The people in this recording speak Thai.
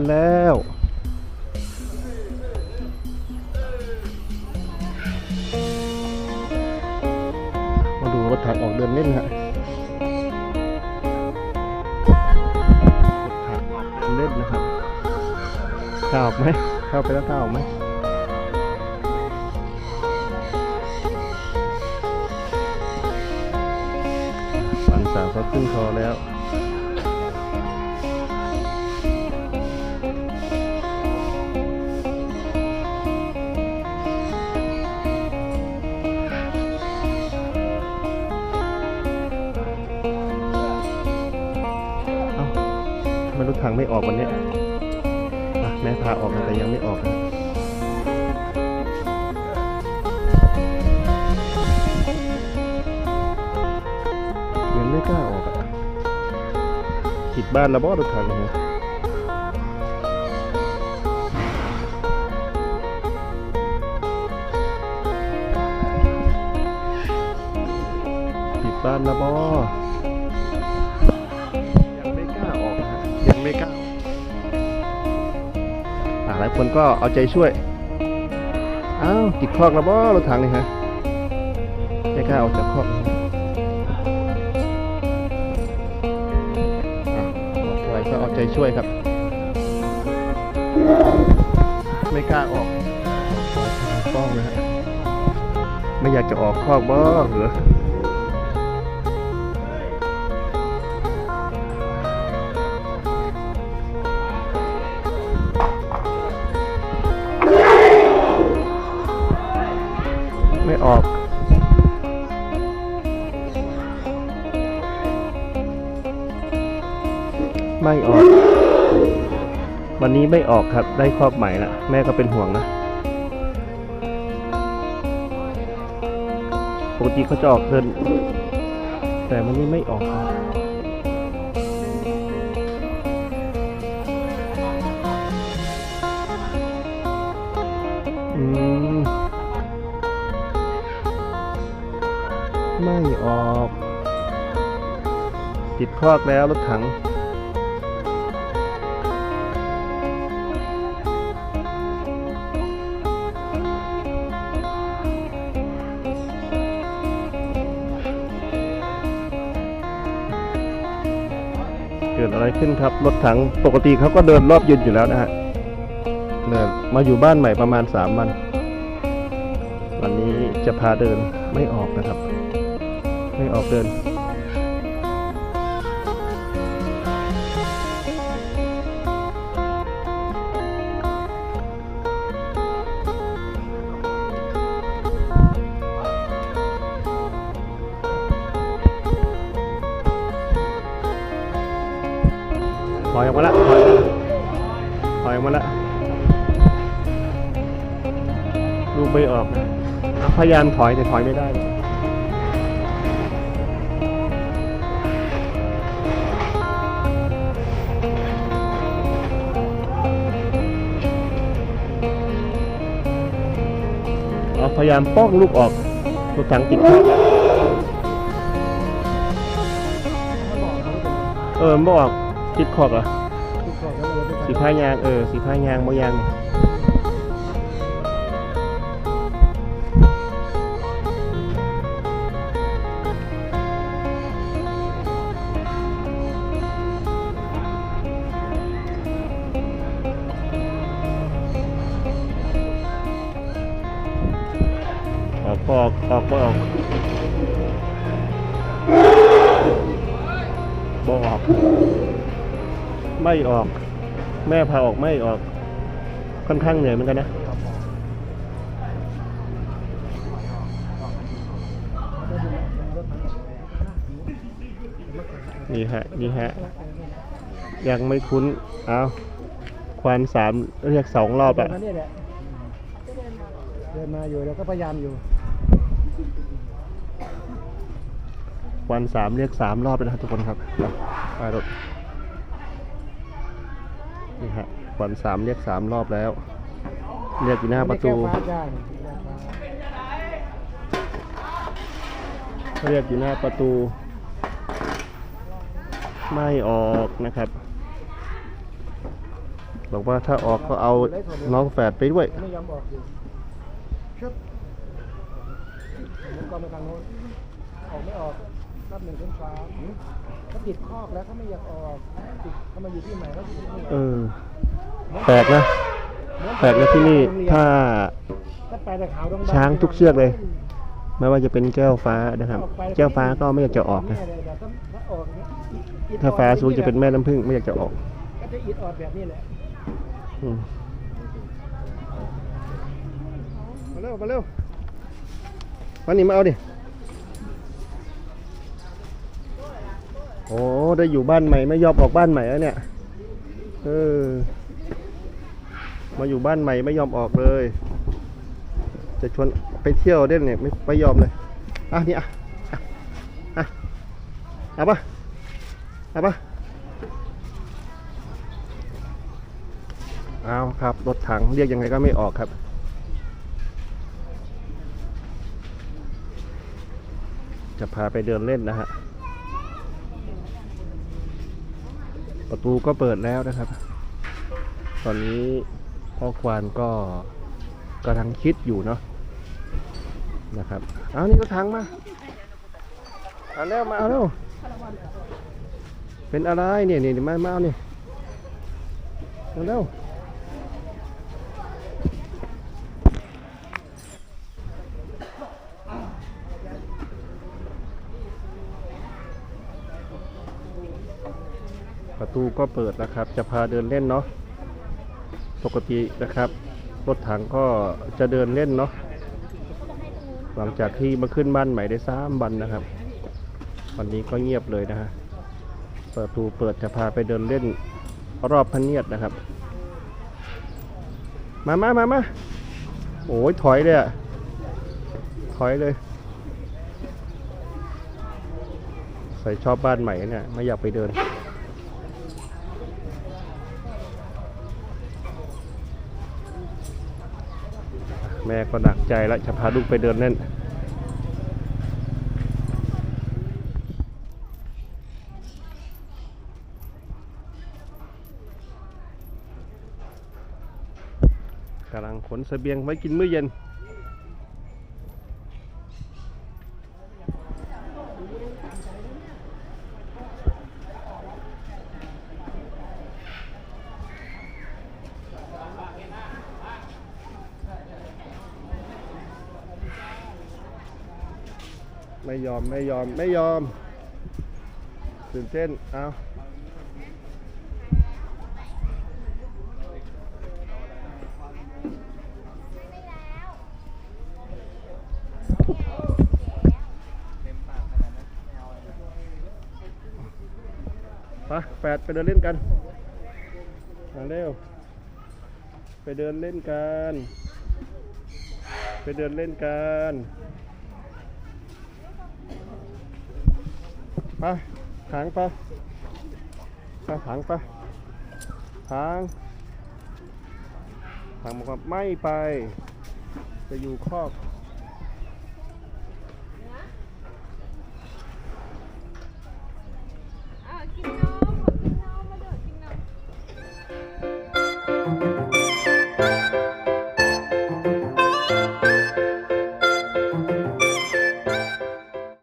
อนแล้ว มาดูรถถังออกเดินเล่นฮะรถถังออกเดินเล่นนะครับข้าวออกไหมเข้าไปแล้วข้าวออกไหมฝันสาวเขาขึ้นคอแล้ว รถถังไม่ออกวันนี้แม่พาออกแต่ยังไม่ออกนะยังไม่กล้าออกอะปิดบ้านแล้วบอรถถังเนี่ยปิดบ้านล้วบอายคนก็เอาใจช่วย อ้าวติดคอกแล้วบ่รถถังนี่ฮะไม่กล้าออกจากคอกอะบอกอะไรก็เอาใจช่วยครับ ไม่กล้าออกป้องนะฮะไม่อยากจะออกคอกบ่เหรอ ออก ไม่ออก วันนี้ไม่ออกครับ ได้ครอบใหม่ละแม่ก็เป็นห่วงนะปกติเขาจะออกเดินแต่วันนี้ไม่ออกครับอืม ไม่ออก ติดคอกแล้วรถถัง เกิดอะไรขึ้นครับ รถถังปกติเขาก็เดินรอบยืนอยู่แล้วนะฮะเดินมาอยู่บ้านใหม่ประมาณสามวัน วันนี้จะพาเดินไม่ออกนะครับ ไม่ออกเดินถอยออกมาละถอยถอยออกมาละลูกไม่ออกนะพยายามถอยแต่ถอยไม่ได้ พยายามป้องลูกออกตัวถังติดข้างเออมันบออกติดขอบเหรอสีผ้ายางเออสีผ้ายางโมยางออก ออกออกก็ออกบออก ไม่ออก แม่พาออกไม่ออก ค่อนข้างเหนื่อยเหมือนกันนะนี่ฮะนี่ฮะ ยังไม่คุ้น เอาควานสามเรียกสองรอบอะ เดินมาเนี่ยแหละเดินมาอยู่แล้วก็พยายามอยู่ วานสามเรียกสามรอบเลยนะครับทุกคนครับไปรถนี่ฮะวานสามเรียกสามรอบแล้ว เรียกอยู่หน้าประตู เรียกอยู่หน้าประตู ไม่ออกนะครับ บอกว่าถ้าออกก็เอาน้องแฝดไปด้วยไม่ยอมออกอยู่ชึบหมุนกล้องไปทางโน้นออกไม่ออก นับหนึ่งถึงสามเขาติดคอกแล้วเขาไม่อยากออกติดเขามาอยู่ที่ใหม่เขาติดไม่อยากเออแปลกนะแปลกนะที่นี่ถ้าถ้าไปแต่ขาวดำๆช้างทุกเชือกเลย ไม่ว่าจะเป็นแก้วฟ้านะครับ แก้วฟ้าก็ไม่อยากจะออกนะเยเลยแต่ถ้าถ้าออกเนี่ยอิดถ้าฟ้าสูงจะเป็นแม่แม่น้ำผึ้งไม่อยากจะออกก็จะอิดออดแบบนี้แหละอืมมาเร็วมาเร็วมานี่มาเอาดิ โอ้ได้อยู่บ้านใหม่ไม่ยอมออกบ้านใหม่แล้วเนี่ย เออ มาอยู่บ้านใหม่ไม่ยอมออกเลย จะชวนไปเที่ยวเด่นเนี่ยไม่ไม่ยอมเลยอะนี่อะอะอะเอาปะเอาปะเอาครับ รถถังเรียกยังไงก็ไม่ออกครับจะพาไปเดินเล่นนะฮะ ประตูก็เปิดแล้วนะครับ ตอนนี้พ่อควานก็กำลังคิดอยู่เนาะนะครับเอานี่ก็ถังมาเอาแล้วมาเอาแล้วเป็นอะไรเนี่ยเนี่มามาเอาเนี่ยเอาแล้ว ประตูก็เปิดแล้วครับ จะพาเดินเล่นเนาะปกตินะครับ รถถังก็จะเดินเล่นเนาะหลังจากที่มาขึ้นบ้านใหม่ได้สามวันนะครับ วันนี้ก็เงียบเลยนะฮะประตูเปิดจะพาไปเดินเล่นรอบพะเนียดนะครับ มามามามาโอ้ยถอยเลยอะถอยเลย ใส่ชอบบ้านใหม่เนี่ยไม่อยากไปเดิน แม่ก็หนักใจแล้วจะพาลูกไปเดินเล่นกำลังขนเสบียงไว้กินมื้อเย็น ไม่ยอมไม่ยอมไม่ยอมตื่นเต้นเอาไปแปดไปเดินเล่นกันมาเร็ว ไปเดินเล่นกัน ไปเดินเล่นกัน ไปถางไปไปถางไปถางถางบอกว่าไม่ไป จะอยู่คอก